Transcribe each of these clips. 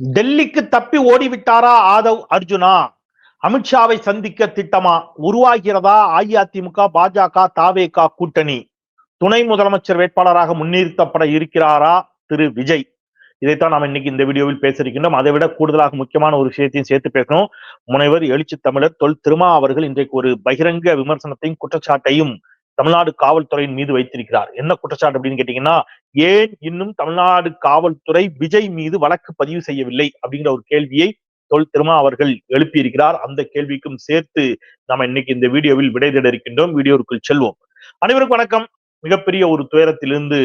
டெல்லிக்கு தப்பி ஓடிவிட்டாரா ஆதவ் அர்ஜுனா? அமித்ஷாவை சந்திக்க திட்டமா? உருவாகிறதா அஇஅதிமுக பாஜக தாவேகா கூட்டணி? துணை முதலமைச்சர் வேட்பாளராக முன்னிறுத்தப்பட இருக்கிறாரா திரு விஜய்? இதைத்தான் நாம் இன்னைக்கு இந்த வீடியோவில் பேச இருக்கின்றோம் அதை விட கூடுதலாக முக்கியமான ஒரு விஷயத்தையும் சேர்த்து பேசணும். முனைவர் எழுச்சி தமிழர் தொல் திருமா அவர்கள் இன்றைக்கு ஒரு பகிரங்க விமர்சனத்தையும் குற்றச்சாட்டையும் தமிழ்நாடு காவல்துறையின் மீது வைத்திருக்கிறார். என்ன குற்றச்சாட்டு அப்படின்னு கேட்டீங்கன்னா ஏன் இன்னும் தமிழ்நாடு காவல்துறை விஜய் மீது வழக்கு பதிவு செய்யவில்லை அப்படிங்கிற ஒரு கேள்வியை தொல் திருமா அவர்கள் எழுப்பியிருக்கிறார். அந்த கேள்விக்கும் சேர்த்து நாம் இன்னைக்கு இந்த வீடியோவில் விடை தேட இருக்கின்றோம். வீடியோவுக்குள் செல்வோம். அனைவருக்கும் வணக்கம். மிகப்பெரிய ஒரு துயரத்திலிருந்து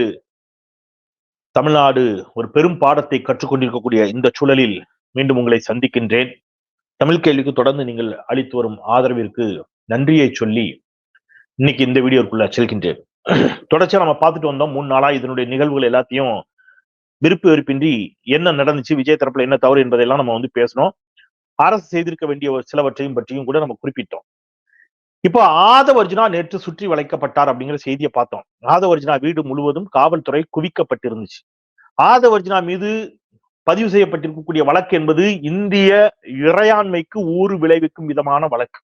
தமிழ்நாடு ஒரு பெரும் பாடத்தை கற்றுக்கொண்டிருக்கக்கூடிய இந்த சூழலில் மீண்டும் உங்களை சந்திக்கின்றேன். தமிழ் கேள்விக்கு தொடர்ந்து நீங்கள் அளித்து வரும் ஆதரவிற்கு நன்றியை சொல்லி இன்னைக்கு இந்த வீடியோக்குள்ள செல்கின்றேன். தொடர்ச்சியா நம்ம பார்த்துட்டு வந்தோம். மூணு நாளா இதனுடைய நிகழ்வுகள் எல்லாத்தையும் விருப்பு வெறுப்பின்றி என்ன நடந்துச்சு விஜய் தரப்புல என்ன தவறு என்பதையெல்லாம் நம்ம வந்து பேசணும். அரசு செய்திருக்க வேண்டிய ஒரு சிலவற்றையும் பற்றியும் கூட நம்ம குறிப்பிட்டோம். இப்போ ஆதவர்ஜுனா நேற்று சுற்றி வளைக்கப்பட்டார் அப்படிங்கிற செய்தியை பார்த்தோம். ஆதவர்ஜுனா வீடு முழுவதும் காவல்துறை குவிக்கப்பட்டிருந்துச்சு. ஆதவர்ஜுனா மீது பதிவு செய்யப்பட்டிருக்கக்கூடிய வழக்கு என்பது இந்திய இறையாண்மைக்கு ஊறு விளைவிக்கும் விதமான வழக்கு.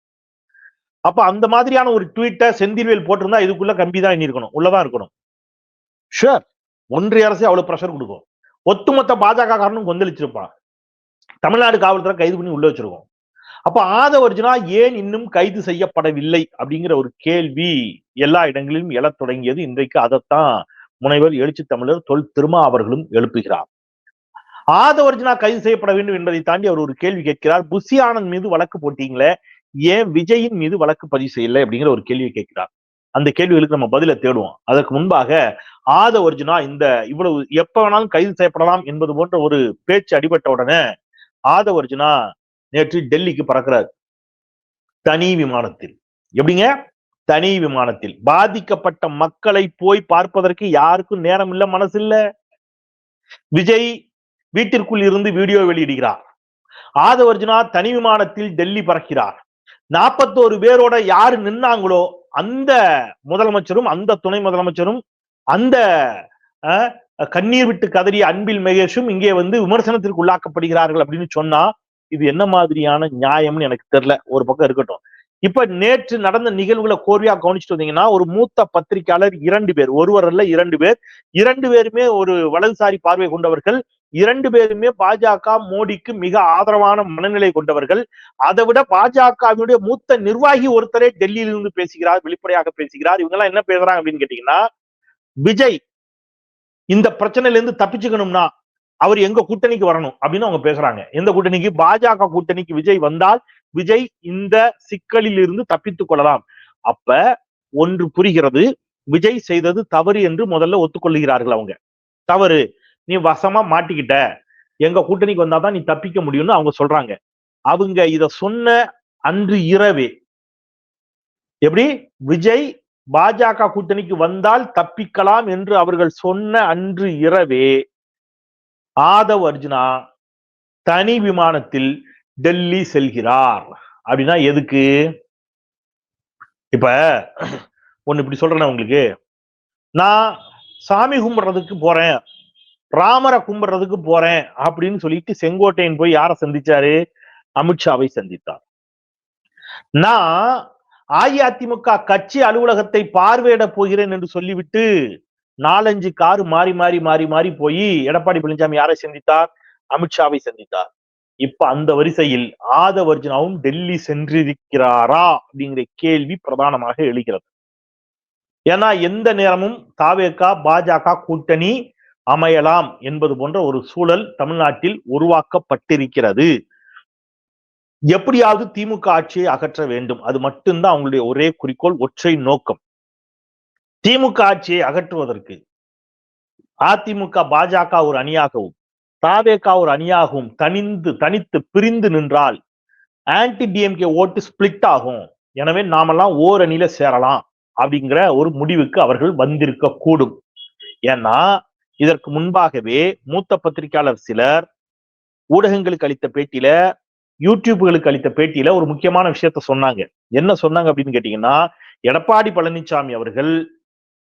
அப்ப அந்த மாதிரியான ஒரு ட்வீட்டை செந்தில்வேல் போட்டிருந்தா இதுக்குள்ள கம்பி தான் இருக்கணும் உள்ளதான் இருக்கணும். ஷுர் ஒன்றிய அரசு அவ்வளவு ப்ரெஷர் கொடுக்கும். ஒட்டுமொத்த பாஜக காரனும் கொந்தளிச்சிருப்பான். தமிழ்நாடு காவல்துறை கைது பண்ணி உள்ள வச்சிருக்கோம். அப்ப ஆதவர்ஜுனா ஏன் இன்னும் கைது செய்யப்படவில்லை அப்படிங்கிற ஒரு கேள்வி எல்லா இடங்களிலும் எழத் தொடங்கியது. இன்றைக்கு அதைத்தான் முனைவர் எழுச்சி தமிழர் தொல் திருமா அவர்களும் எழுப்புகிறார். ஆதவர்ஜுனா கைது செய்யப்பட வேண்டும் என்பதை தாண்டி அவர் ஒரு கேள்வி கேட்கிறார். புஷி ஆனந்த் மீது வழக்கு போட்டீங்களே ஏன் விஜயின் மீது வழக்கு பதிவு செய்யல அப்படிங்கிற ஒரு கேள்வியை கேட்கிறார். அந்த கேள்விகளுக்கு நம்ம பதில தேடுவோம். அதற்கு முன்பாக ஆதவர்ஜுனா இந்த இவ்வளவு எப்ப வேணாலும் கைது செய்யப்படலாம் என்பது போன்ற ஒரு பேச்சு அடிபட்ட உடனே ஆதவர்ஜுனா நேற்று டெல்லிக்கு பறக்கிறார். தனி விமானத்தில். எப்படிங்க? தனி விமானத்தில். பாதிக்கப்பட்ட மக்களை போய் பார்ப்பதற்கு யாருக்கும் நேரம் இல்ல மனசு இல்ல விஜய் வீட்டிற்குள் இருந்து வீடியோ வெளியிடுகிறார். ஆதவர்ஜுனா தனி விமானத்தில் டெல்லி பறக்கிறார். நாற்பத்தோரு பேரோட யாரு நின்னாங்களோ அந்த முதலமைச்சரும் அந்த துணை முதலமைச்சரும் அந்த கண்ணீர் விட்டு கதறிய அன்பில் மகேஷும் இங்கே வந்து விமர்சனத்திற்கு உள்ளாக்கப்படுகிறார்கள் அப்படின்னு சொன்னா இது என்ன மாதிரியான நியாயம்னு எனக்கு தெரியல. ஒரு பக்கம் இருக்கட்டும். இப்ப நேற்று நடந்த நிகழ்வுகளை கோர்வையா கவனிச்சுட்டு வந்தீங்கன்னா ஒரு மூத்த பத்திரிகையாளர் இரண்டு பேர் ஒருவர் அல்ல இரண்டு பேர். இரண்டு பேருமே ஒரு வலதுசாரி பார்வை கொண்டவர்கள். இரண்டு பேருமே பாஜக மோடிக்கு மிக ஆதரவான மனநிலை கொண்டவர்கள். அதை விட பாஜகவினுடைய மூத்த நிர்வாகி ஒருத்தரே டெல்லியிலிருந்து பேசுகிறார் வெளிப்படையாக பேசுகிறார். இவங்க எல்லாம் என்ன பேசுறாங்க அப்படின்னு கேட்டீங்கன்னா விஜய் இந்த பிரச்சனையில இருந்து தப்பிச்சுக்கணும்னா அவர் எங்க கூட்டணிக்கு வரணும்? அப்படின்னு அவங்க பேசுறாங்க. எந்த கூட்டணிக்கு? பாஜக கூட்டணிக்கு விஜய் வந்தால் விஜய் இந்த சிக்கலில் இருந்து தப்பித்துக் கொள்ளலாம். அப்ப ஒன்று புரிகிறது விஜய் செய்தது தவறு என்று முதல்ல ஒத்துக்கொள்ளுகிறார்கள் அவங்க. தவறு. நீ வசமா மாட்டிக்கிட்ட. எங்க கூட்டணிக்கு வந்தாதான் நீ தப்பிக்க முடியும்னு அவங்க சொல்றாங்க. அவங்க இத சொன்ன அன்று இரவே எப்படி? விஜய் பாஜக கூட்டணிக்கு வந்தால் தப்பிக்கலாம் என்று அவர்கள் சொன்ன அன்று இரவே ஆதவ் அர்ஜுனா தனி விமானத்தில் டெல்லி செல்கிறார். அப்படின்னா எதுக்கு? இப்ப ஒண்ணு இப்படி சொல்றேன் உங்களுக்கு. நான் சாமி கும்பிடுறதுக்கு போறேன். ராமரை கும்பிடுறதுக்கு போறேன் அப்படின்னு சொல்லிட்டு செங்கோட்டையன் போய் யாரை சந்திச்சாரு? அமித்ஷாவை சந்தித்தார். நான் அஇஅதிமுக கட்சி அலுவலகத்தை பார்வையிட போகிறேன் என்று சொல்லிவிட்டு நாலஞ்சு காரு மாறி மாறி மாறி மாறி போய் எடப்பாடி பழனிசாமி யாரை சந்தித்தார்? அமித்ஷாவை சந்தித்தார். இப்ப அந்த வரிசையில் ஆதவர்ஜுனாவும் டெல்லி சென்றிருக்கிறாரா அப்படிங்கிற கேள்வி பிரதானமாக எழுகிறது. ஏன்னா எந்த நேரமும் தாவேக்கா பாஜக கூட்டணி அமையலாம் என்பது போன்ற ஒரு சூழல் தமிழ்நாட்டில் உருவாக்கப்பட்டிருக்கிறது. எப்படியாவது திமுக ஆட்சியை அகற்ற வேண்டும். அது மட்டும்தான் அவங்களுடைய ஒரே குறிக்கோள் ஒற்றை நோக்கம். திமுக ஆட்சியை அகற்றுவதற்கு அதிமுக பாஜக ஒரு அணியாகவும் தாவேகா ஒரு அணியாகவும் தனிந்து தனித்து பிரிந்து நின்றால் ஆன்டி டிஎம்கே ஓட்டு ஸ்பிளிட் ஆகும். எனவே நாமெல்லாம் ஓர் சேரலாம் அப்படிங்கிற ஒரு முடிவுக்கு அவர்கள் வந்திருக்க கூடும் ஏன்னா இதற்கு முன்பாகவே மூத்த பத்திரிகையாளர் சிலர் ஊடகங்களுக்கு அளித்த பேட்டியில யூடியூப்களுக்கு அளித்த பேட்டியில ஒரு முக்கியமான விஷயத்த சொன்னாங்க. என்ன சொன்னாங்க அப்படின்னு கேட்டீங்கன்னா எடப்பாடி பழனிசாமி அவர்கள்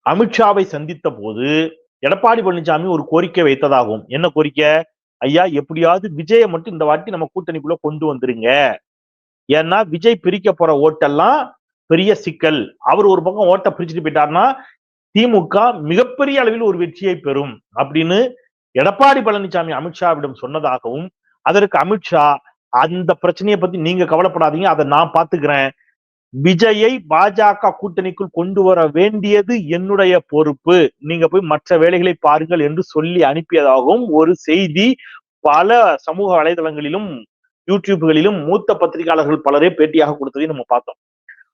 அமித்ஷாவை சந்தித்த போது எடப்பாடி பழனிசாமி ஒரு கோரிக்கை வைத்ததாகும். என்ன கோரிக்கை? ஐயா எப்படியாவது விஜயை மட்டும் இந்த வாட்டி நம்ம கூட்டணிக்குள்ள கொண்டு வந்துருங்க. ஏன்னா விஜய் பிரிக்க போற ஓட்டெல்லாம் பெரிய சிக்கல். அவர் ஒரு பக்கம் ஓட்டை பிரிச்சுட்டு போயிட்டாருன்னா திமுக மிகப்பெரிய அளவில் ஒரு வெற்றியை பெறும் அப்படின்னு எடப்பாடி பழனிசாமி அமித்ஷாவிடம் சொன்னதாகவும் அதற்கு அமித்ஷா அந்த பிரச்சனையை பத்தி நீங்க கவலைப்படாதீங்க அதை நான் பாத்துக்கிறேன் விஜயை பாஜக கூட்டணிக்குள் கொண்டு வர வேண்டியது என்னுடைய பொறுப்பு. நீங்க போய் மற்ற வேலைகளை பாருங்கள் என்று சொல்லி அனுப்பியதாகவும் ஒரு செய்தி பல சமூக வலைதளங்களிலும் யூடியூப்களிலும் மூத்த பத்திரிகையாளர்கள் பலரே பேட்டியாக கொடுத்ததை நம்ம பார்த்தோம்.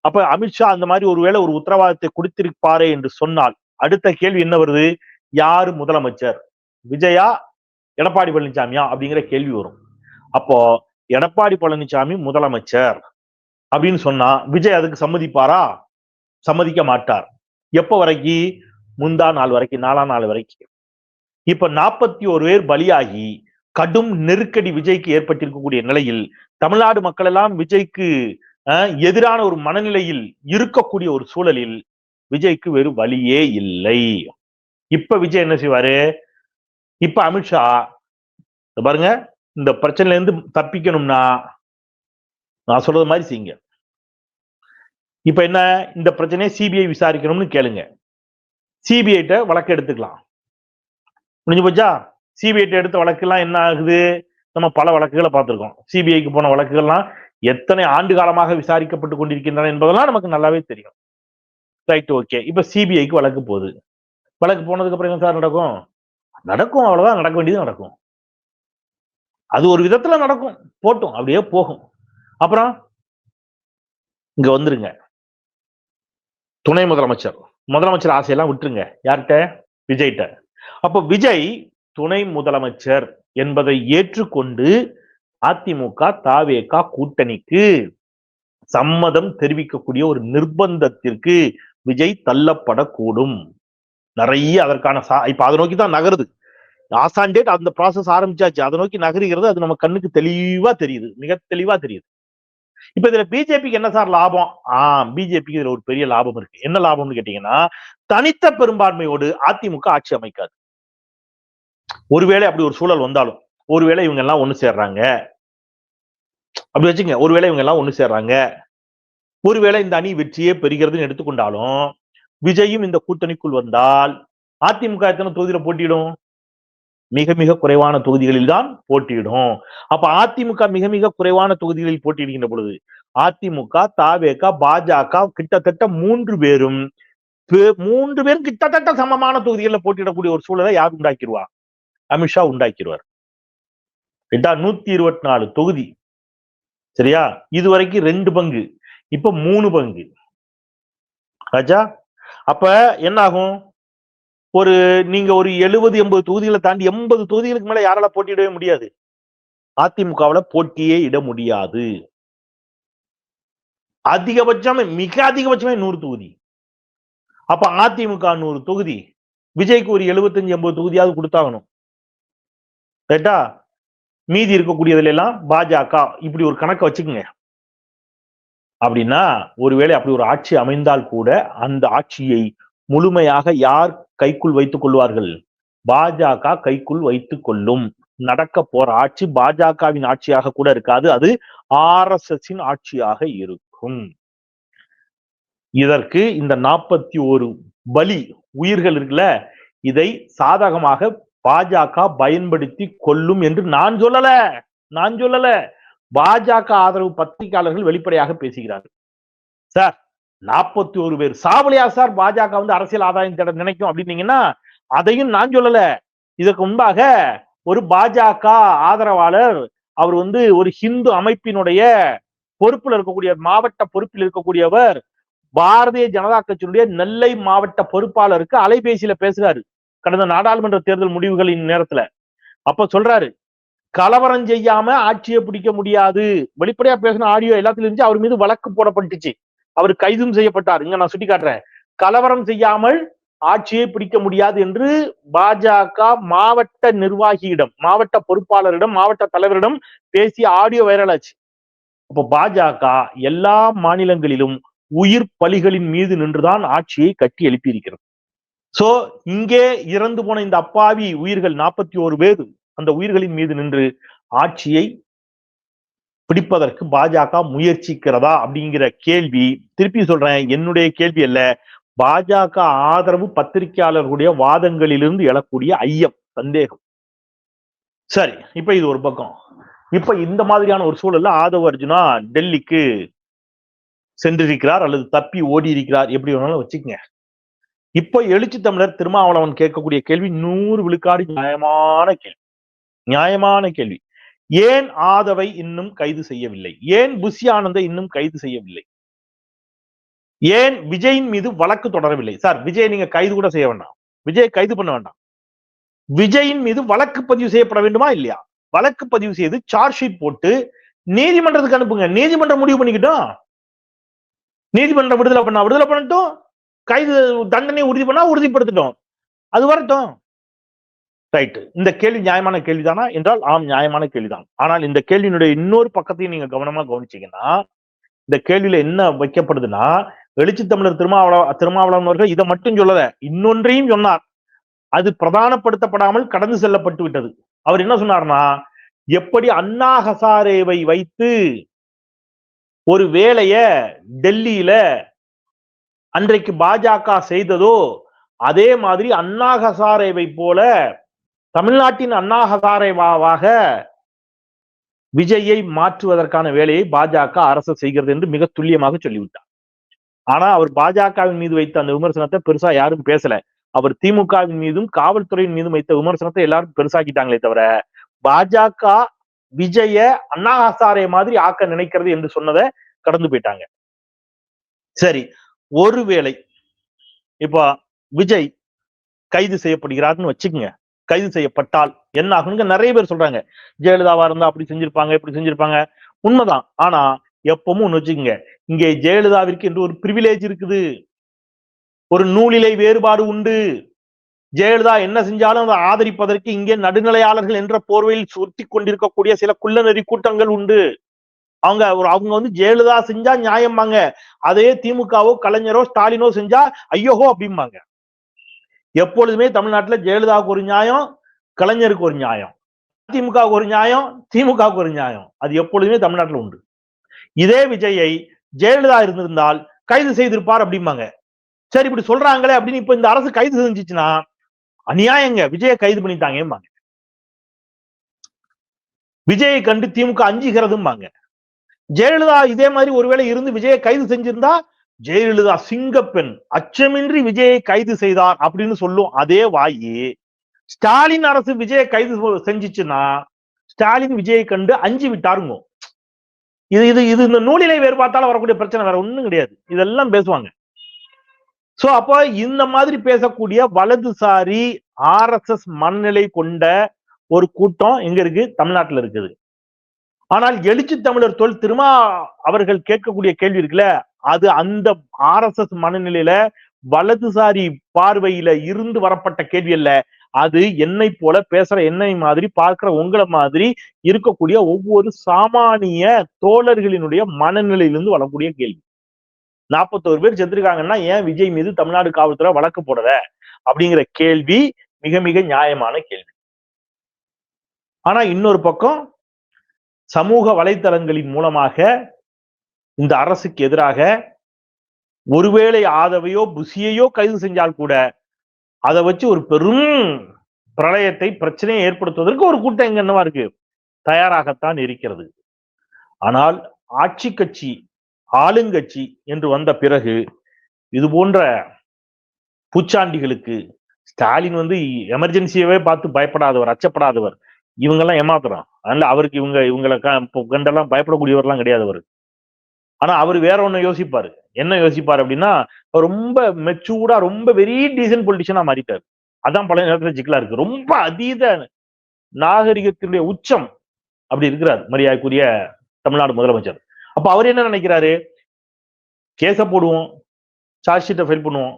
அப்ப அமித்ஷா அந்த மாதிரி ஒருவேளை ஒரு உத்தரவாதத்தை கொடுத்திருப்பாரே என்று சொன்னால் அடுத்த கேள்வி என்ன வருது? யாரு முதலமைச்சர்? விஜயா எடப்பாடி பழனிசாமியா அப்படிங்கிற கேள்வி வரும். அப்போ எடப்பாடி பழனிசாமி முதலமைச்சர் அப்படின்னு சொன்னா விஜய் அதுக்கு சம்மதிப்பாரா? சம்மதிக்க மாட்டார். எப்ப வரைக்கும் முந்தா நாள் வரைக்கும் நாலாம் நாள் வரைக்கும் இப்ப நாற்பத்தி ஒரு பேர் பலியாகி கடும் நெருக்கடி விஜய்க்கு ஏற்பட்டிருக்கக்கூடிய நிலையில் தமிழ்நாடு மக்கள் எல்லாம் விஜய்க்கு எதிரான ஒரு மனநிலையில் இருக்கக்கூடிய ஒரு சூழலில் விஜய்க்கு வேறு வழியே இல்லை. இப்ப விஜய் என்ன செய்வாரு? இப்ப அமித்ஷா இத பாருங்க இந்த பிரச்சனையில இருந்து தப்பிக்கணும்னா நான் சொல்றது மாதிரி செய்யுங்க. இப்ப என்ன இந்த பிரச்சனையை சிபிஐ விசாரிக்கணும்னு கேளுங்க. சிபிஐட்ட வழக்கு எடுத்துக்கலாம். முடிஞ்சு போச்சா? சிபிஐ எடுத்த வழக்கெல்லாம் என்ன ஆகுது? நம்ம பல வழக்குகளை பார்த்திருக்கோம். சிபிஐக்கு போன வழக்குகள்லாம் எத்தனை ஆண்டு காலமாக விசாரிக்கப்பட்டு கொண்டிருக்கின்றன என்பதெல்லாம் நமக்கு நல்லாவே தெரியும். ரைட் ஓகே இப்ப சிபிஐக்கு வழக்கு போகுது. வழக்கு போனதுக்கு அப்புறம் என்ன சார் நடக்கும்? நடக்கும் அவ்வளவுதான். நடக்க வேண்டியது நடக்கும். அது ஒரு விதத்துல நடக்கும். போட்டும். அப்படியே போகும். அப்புறம் இங்க வந்துருங்க. துணை முதலமைச்சர். முதலமைச்சர் ஆசையெல்லாம் விட்டுருங்க. யார்கிட்ட? விஜய்கிட்ட. அப்ப விஜய் துணை முதலமைச்சர் என்பதை ஏற்றுக்கொண்டு அதிமுக தாவேகா கூட்டணிக்கு சம்மதம் தெரிவிக்கக்கூடிய ஒரு நிர்பந்தத்திற்கு விஜய் தள்ளப்படக்கூடும். நிறைய அதற்கான சா இப்ப அதை நோக்கி தான் நகருது. ஆசான் டேட் அந்த ப்ராசஸ் ஆரம்பிச்சாச்சு. அதை நோக்கி நகருகிறது அது நம்ம கண்ணுக்கு தெளிவா தெரியுது. மிக தெளிவா தெரியுது. இப்ப இதுல பிஜேபிக்கு என்ன சார் லாபம்? ஆஹ் பிஜேபிக்கு இதுல ஒரு பெரிய லாபம் இருக்கு. என்ன லாபம்னு கேட்டீங்கன்னா தனித்த பெரும்பான்மையோடு அதிமுக ஆட்சி அமைக்காது. ஒருவேளை அப்படி ஒரு சூழல் வந்தாலும் ஒருவேளை இவங்க எல்லாம் ஒண்ணு சேர்றாங்க. அப்படி வச்சுங்க ஒருவேளை இவங்க எல்லாம் ஒண்ணு சேர்றாங்க. ஒருவேளை இந்த அணி வெற்றியே பெறுகிறதுன்னு எடுத்துக்கொண்டாலும் விஜயும் இந்த கூட்டணிக்குள் வந்தால் அதிமுக எத்தனை தொகுதியில போட்டியிடும்? மிக மிக குறைவான தொகுதிகளில் தான் போட்டியிடும். அப்ப அதிமுக மிக மிக குறைவான தொகுதிகளில் போட்டியிடுகின்ற பொழுது அதிமுக தாவேக பாஜக கிட்டத்தட்ட மூன்று பேரும் மூன்று பேரும் கிட்டத்தட்ட சமமான தொகுதிகளில் போட்டியிடக்கூடிய ஒரு சூழலை யார் உண்டாக்கிடுவா அமித்ஷா உண்டாக்கிடுவார் ரைட்டா நூத்தி இருபத்தி நாலு தொகுதி. சரியா? இது வரைக்கும் ரெண்டு பங்கு. இப்ப மூணு பங்கு. ராஜா அப்ப என்ன ஆகும் ஒரு நீங்க ஒரு எழுபது எண்பது தொகுதிகளை தாண்டி எண்பது தொகுதிகளுக்கு மேல யாரால போட்டியிடவே முடியாது. அதிமுகவுல போட்டியே இட முடியாது. அதிகபட்சமே மிக அதிகபட்சமே நூறு தொகுதி. அப்ப அதிமுக நூறு தொகுதி. விஜய்க்கு ஒரு எழுபத்தஞ்சு எண்பது தொகுதியாவது கொடுத்தாகணும். ரைட்டா மீதி இருக்கக்கூடியதுல எல்லாம் பாஜக. இப்படி ஒரு கணக்கை வச்சுக்கோங்க. அப்படின்னா ஒருவேளை அப்படி ஒரு ஆட்சி அமைந்தால் கூட அந்த ஆட்சியை முழுமையாக யார் கைக்குள் வைத்துக் கொள்வார்கள்? பாஜக கைக்குள் வைத்துக் கொள்ளும். நடக்க போற ஆட்சி பாஜகவின் ஆட்சியாக கூட இருக்காது. அது ஆர் எஸ் எஸ் ஆட்சியாக இருக்கும். இதற்கு இந்த நாற்பத்தி ஒரு பலி உயிர்கள் இருக்குல்ல இதை சாதகமாக பாஜக பயன்படுத்தி கொள்ளும் என்று நான் சொல்லல. நான் சொல்லல. பாஜக ஆதரவு பத்திரிகையாளர்கள் வெளிப்படையாக பேசுகிறார்கள். சார் நாற்பத்தி ஒரு பேர். சாவலியா சார் பாஜக வந்து அரசியல் ஆதாயம் தேட நினைக்கும் அப்படின்னீங்கன்னா அதையும் நான் சொல்லல. இதற்கு முன்பாக ஒரு பாஜக ஆதரவாளர் அவர் வந்து ஒரு ஹிந்து அமைப்பினுடைய பொறுப்பில் இருக்கக்கூடிய மாவட்ட பொறுப்பில் இருக்கக்கூடியவர் பாரதிய ஜனதா கட்சியினுடைய நெல்லை மாவட்ட பொறுப்பாளருக்கு அலைபேசியில பேசுறாரு. கடந்த நாடாளுமன்ற தேர்தல் முடிவுகளின் நேரத்துல அப்ப சொல்றாரு கலவரம் செய்யாம ஆட்சியை பிடிக்க முடியாது. வெளிப்படையா பேசின ஆடியோ எல்லாத்துலயும் இருந்து அவர் மீது வழக்கு போடப்பட்டுச்சு. அவர் கைதும் செய்யப்பட்டார். இங்க நான் சுட்டி காட்டுறேன் கலவரம் செய்யாமல் ஆட்சியை பிடிக்க முடியாது என்று பாஜக மாவட்ட நிர்வாகியிடம் மாவட்ட பொறுப்பாளரிடம் மாவட்ட தலைவரிடம் பேசிய ஆடியோ வைரல் ஆச்சு. அப்ப பாஜக எல்லா மாநிலங்களிலும் உயிர் பலிகளின் மீது நின்றுதான் ஆட்சியை கட்டி எழுப்பியிருக்கிறது. சோ இங்கே இறந்து போன இந்த அப்பாவி உயிர்கள் நாற்பத்தி ஒரு பேர் அந்த உயிர்களின் மீது நின்று ஆட்சியை பிடிப்பதற்கு பாஜக முயற்சிக்கிறதா அப்படிங்கிற கேள்வி. திருப்பி சொல்றேன் என்னுடைய கேள்வி அல்ல. பாஜக ஆதரவு பத்திரிகையாளர்களுடைய வாதங்களிலிருந்து எழக்கூடிய ஐயம் சந்தேகம். சரி இப்ப இது ஒரு பக்கம். இப்ப இந்த மாதிரியான ஒரு சூழல்ல ஆதவ அர்ஜுனா டெல்லிக்கு சென்றிருக்கிறார் அல்லது தப்பி ஓடி இருக்கிறார் எப்படி வேணாலும் வச்சுக்கங்க. இப்ப எழுச்சி தமிழர் திருமாவளவன் கேட்கக்கூடிய கேள்வி நூறு விழுக்காடு நியாயமான கேள்வி. நியாயமான கேள்வி. ஏன் ஆதவை இன்னும் கைது செய்யவில்லை? ஏன் புஷி ஆனந்தை இன்னும் கைது செய்யவில்லை? ஏன் விஜயின் மீது வழக்கு தொடரவில்லை? சார் விஜய் நீங்க கைது கூட செய்ய வேண்டாம். விஜய் கைது பண்ண வேண்டாம். விஜயின் மீது வழக்கு பதிவு செய்யப்பட வேண்டுமா இல்லையா? வழக்கு பதிவு செய்து சார்ஜ் ஷீட் போட்டு நீதிமன்றத்துக்கு அனுப்புங்க. நீதிமன்றம் முடிவு பண்ணிக்கிட்டோம். நீதிமன்றம் விடுதலை பண்ணா விடுதலை பண்ணட்டும். கைது தண்டனை உறுதி பண்ணா உறுதிப்படுத்தட்டும். அது வரட்டும். ரைட்டு இந்த கேள்வி நியாயமான கேள்விதானா? என்றால் ஆம் நியாயமான கேள்விதான். ஆனால் இந்த கேள்வியினுடைய இன்னொரு பக்கத்தையும் நீங்க கவனமா கவனிச்சீங்கன்னா இந்த கேள்வியில என்ன வைக்கப்படுதுன்னா எழுச்சி தமிழர் திருமாவள திருமாவளவன் அவர்கள் இதை மட்டும் சொல்லல இன்னொன்றையும் சொன்னார். அது பிரதானப்படுத்தப்படாமல் கடந்து செல்லப்பட்டு விட்டது. அவர் என்ன சொன்னார்னா எப்படி அண்ணா ஹசாரேவை வைத்து ஒரு வேலைய டெல்லியில அன்றைக்கு பாஜக செய்ததோ அதே மாதிரி அண்ணா ஹசாரேவை போல தமிழ்நாட்டின் அண்ணா ஹசாரேவாவாக விஜயை மாற்றுவதற்கான வேலையை பாஜக அரசு செய்கிறது என்று மிக துல்லியமாக சொல்லிவிட்டார். ஆனா அவர் பாஜகவின் மீது வைத்த அந்த விமர்சனத்தை பெருசா யாரும் பேசல. அவர் திமுகவின் மீதும் காவல்துறையின் மீதும் வைத்த விமர்சனத்தை எல்லாரும் பெருசாக்கிட்டாங்களே தவிர பாஜக விஜய அண்ணா ஹசாரே மாதிரி ஆக்க நினைக்கிறது என்று சொன்னதை கடந்து போயிட்டாங்க. சரி ஒருவேளை இப்ப விஜய் கைது செய்யப்படுகிறார்னு வச்சுக்கோங்க. கைது செய்யப்பட்டால் என்ன ஆகுங்க நிறைய பேர் சொல்றாங்க. ஜெயலலிதாவா இருந்தா அப்படி செஞ்சிருப்பாங்க இப்படி செஞ்சிருப்பாங்க. உண்மைதான். ஆனா எப்பவும் ஒண்ணு வச்சுக்கோங்க. இங்கே ஜெயலலிதாவிற்கு என்று ஒரு பிரிவிலேஜ் இருக்குது. ஒரு நூலிலை வேறுபாடு உண்டு. ஜெயலலிதா என்ன செஞ்சாலும் அதை ஆதரிப்பதற்கு இங்கே நடுநிலையாளர்கள் என்ற போர்வையில் சுருத்தி கொண்டிருக்கக்கூடிய சில குள்ளநெறி கூட்டங்கள் உண்டு. அவங்க ஒரு அவங்க வந்து ஜெயலலிதா செஞ்சா நியாயம்பாங்க. அதே திமுகவோ கலைஞரோ ஸ்டாலினோ செஞ்சா ஐயோஹோ அப்படிம்பாங்க. எப்பொழுதுமே தமிழ்நாட்டுல ஜெயலலிதாவுக்கு ஒரு நியாயம் கலைஞருக்கு ஒரு நியாயம். அதிமுகவுக்கு ஒரு நியாயம் திமுகவுக்கு ஒரு நியாயம். அது எப்பொழுதுமே தமிழ்நாட்டுல உண்டு. இதே விஜயை ஜெயலலிதா இருந்திருந்தால் கைது செய்திருப்பார் அப்படிம்பாங்க. சரி இப்படி சொல்றாங்களே அப்படின்னு இப்ப இந்த அரசு கைது செஞ்சுச்சுன்னா அநியாயங்க. விஜயை கைது பண்ணிட்டாங்கம்பாங்க. விஜயை கண்டு திமுக அஞ்சுகிறதும்பாங்க. ஜெயலலிதா இதே மாதிரி ஒருவேளை இருந்து விஜயை கைது செஞ்சிருந்தா ஜெயலலிதா சிங்கப்பெண் அச்சமின்றி விஜயை கைது செய்தார் அப்படின்னு சொல்லும் அதே வாயி. ஸ்டாலின் அரசு விஜயை கைது செஞ்சுச்சுன்னா ஸ்டாலின் விஜயை கண்டு அஞ்சு விட்டாருங்க. இது இது இது இந்த நூலிலை வேறுபாட்டால வரக்கூடிய பிரச்சனை வேற ஒண்ணும் கிடையாது. இதெல்லாம் பேசுவாங்க. சோ அப்போ இந்த மாதிரி பேசக்கூடிய வலதுசாரி ஆர் எஸ் எஸ் மனநிலை கொண்ட ஒரு கூட்டம் எங்க இருக்கு? தமிழ்நாட்டுல இருக்குது. ஆனால் எழுச்சி தமிழர் தொல் திருமா அவர்கள் கேட்கக்கூடிய கேள்வி இருக்குல்ல அது அந்த ஆர் எஸ் எஸ் மனநிலையில வலதுசாரி பார்வையில இருந்து வரப்பட்ட கேள்வி அல்ல. அது என்னை போல பேசுற என்னை மாதிரி பார்க்கிற உங்களை மாதிரி இருக்கக்கூடிய ஒவ்வொரு சாமானிய தோழர்களினுடைய மனநிலையிலிருந்து வரக்கூடிய கேள்வி. நாற்பத்தோரு பேர் செத்துருக்காங்கன்னா ஏன் விஜய் மீது தமிழ்நாடு காவல்துறை வழக்கு போடல? அப்படிங்கிற கேள்வி மிக மிக நியாயமான கேள்வி. ஆனா இன்னொரு பக்கம் சமூக வலைத்தளங்களின் மூலமாக இந்த அரசுக்கு எதிராக ஒருவேளை ஆதவையோ புசியையோ கைது செஞ்சால் கூட அதை வச்சு ஒரு பெரும் பிரளயத்தை பிரச்சனையை ஏற்படுத்துவதற்கு ஒரு கூட்டம் எங்க என்னவா இருக்கு? தயாராகத்தான் இருக்கிறது. ஆனால் ஆட்சி கட்சி ஆளுங்கட்சி என்று வந்த பிறகு இது போன்ற பூச்சாண்டிகளுக்கு ஸ்டாலின் வந்து எமர்ஜென்சியவே பார்த்து பயப்படாதவர் அச்சப்படாதவர். இவங்கெல்லாம் ஏமாத்துறான். அதனால அவருக்கு இவங்க இவங்களை கண்டெல்லாம் பயப்படக்கூடியவர்லாம் கிடையாது அவரு. ஆனா அவர் வேற ஒண்ணு யோசிப்பாரு. என்ன யோசிப்பாரு அப்படின்னா ரொம்ப மெச்சூர்டா ரொம்ப வெரி டீசன்ட் பொலிட்டிஷனா மாறிட்டாரு. அதான் பழைய நேரத்துல ஜிக்கலா இருக்கு. ரொம்ப அதீத நாகரிகத்தினுடைய உச்சம் அப்படி இருக்கிறார் மரியாதைக்குரிய தமிழ்நாடு முதலமைச்சர். அப்ப அவர் என்ன நினைக்கிறாரு? கேச போடுவோம் சார்ஜ் ஷீட்டை ஃபைல் பண்ணுவோம்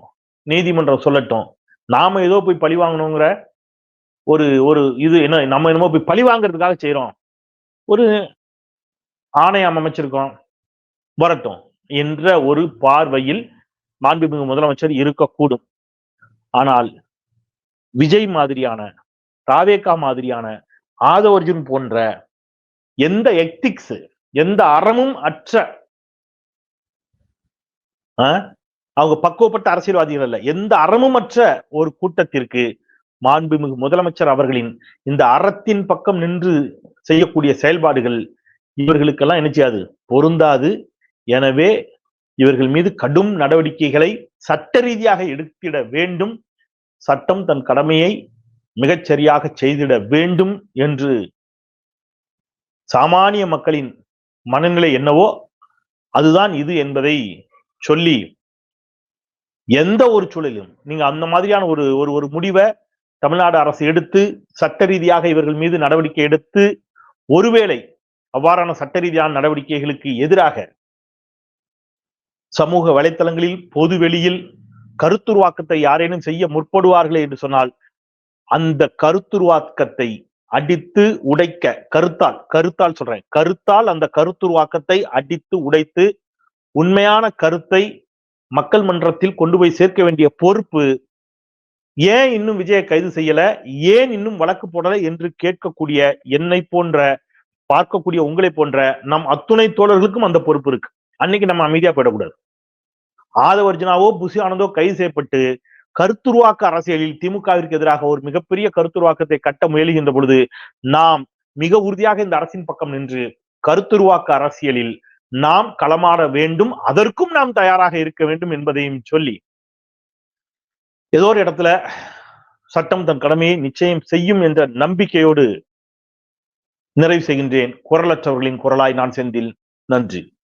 நீதிமன்றம் சொல்லட்டும். நாம ஏதோ போய் பழி வாங்கணுங்கிற ஒரு ஒரு இது என்ன நம்ம என்னமோ போய் பழி வாங்குறதுக்காக செய்யறோம் ஒரு ஆணையம் அமைச்சிருக்கோம். வரட்டும் என்ற ஒரு பார்வையில் மாண்புமிகு முதலமைச்சர் இருக்கக்கூடும். ஆனால் விஜய் மாதிரியான ராவேகா மாதிரியான ஆதவர்ஜுன் போன்ற எந்த எத்திக்ஸ் எந்த அறமும் அற்ற ஆ? அவங்க பக்குவப்பட்ட அரசியல்வாதிகள் அல்ல. எந்த அறமும் அற்ற ஒரு கூட்டத்திற்கு மாண்புமிகு முதலமைச்சர் அவர்களின் இந்த அறத்தின் பக்கம் நின்று செய்யக்கூடிய செயல்பாடுகள் இவர்களுக்கெல்லாம் என்ன செய்யாது? பொருந்தாது. எனவே இவர்கள் மீது கடும் நடவடிக்கைகளை சட்ட ரீதியாக எடுத்திட வேண்டும். சட்டம் தன் கடமையை மிகச்சரியாக செய்திட வேண்டும் என்று சாமானிய மக்களின் மனநிலை என்னவோ அதுதான் இது என்பதை சொல்லி எந்த ஒரு சூழலிலும் நீங்க அந்த மாதிரியான ஒரு ஒரு ஒரு முடிவை தமிழ்நாடு அரசு எடுத்து சட்ட ரீதியாக இவர்கள் மீது நடவடிக்கை எடுத்து ஒருவேளை அவ்வாறான சட்ட ரீதியான நடவடிக்கைகளுக்கு எதிராக சமூக வலைத்தளங்களில் பொது வெளியில் கருத்துருவாக்கத்தை யாரேனும் செய்ய முற்படுவார்களே என்று சொன்னால் அந்த கருத்துருவாக்கத்தை அடித்து உடைக்க கருத்தால் கருத்தால் சொல்றேன். கருத்தால் அந்த கருத்துருவாக்கத்தை அடித்து உடைத்து உண்மையான கருத்தை மக்கள் மன்றத்தில் கொண்டு போய் சேர்க்க வேண்டிய பொறுப்பு ஏன் இன்னும் விஜயை கைது செய்யல? ஏன் இன்னும் வழக்கு போடல என்று கேட்கக்கூடிய என்னை போன்ற பார்க்கக்கூடிய உங்களை போன்ற நம் அத்துணை தோழர்களுக்கும் அந்த பொறுப்பு இருக்கு. அன்னைக்கு நம்ம அமைதியா போயிடக்கூடாது. ஆதவர்ஜுனாவோ புசி ஆனந்தோ கைது செய்யப்பட்டு கருத்துருவாக்க அரசியலில் திமுகவிற்கு எதிராக ஒரு மிகப்பெரிய கருத்துருவாக்கத்தை கட்ட முயலுகின்ற பொழுது நாம் மிக உறுதியாக இந்த அரசின் பக்கம் நின்று கருத்துருவாக்க அரசியலில் நாம் களமாட வேண்டும் அதற்கும் நாம் தயாராக இருக்க வேண்டும் என்பதையும் சொல்லி ஏதோ ஒரு இடத்துல சட்டம் தன் கடமையை நிச்சயம் செய்யும் என்ற நம்பிக்கையோடு நிறைவு செய்கின்றேன். குரலற்றவர்களின் குரலாய் நான் செந்தில். நன்றி.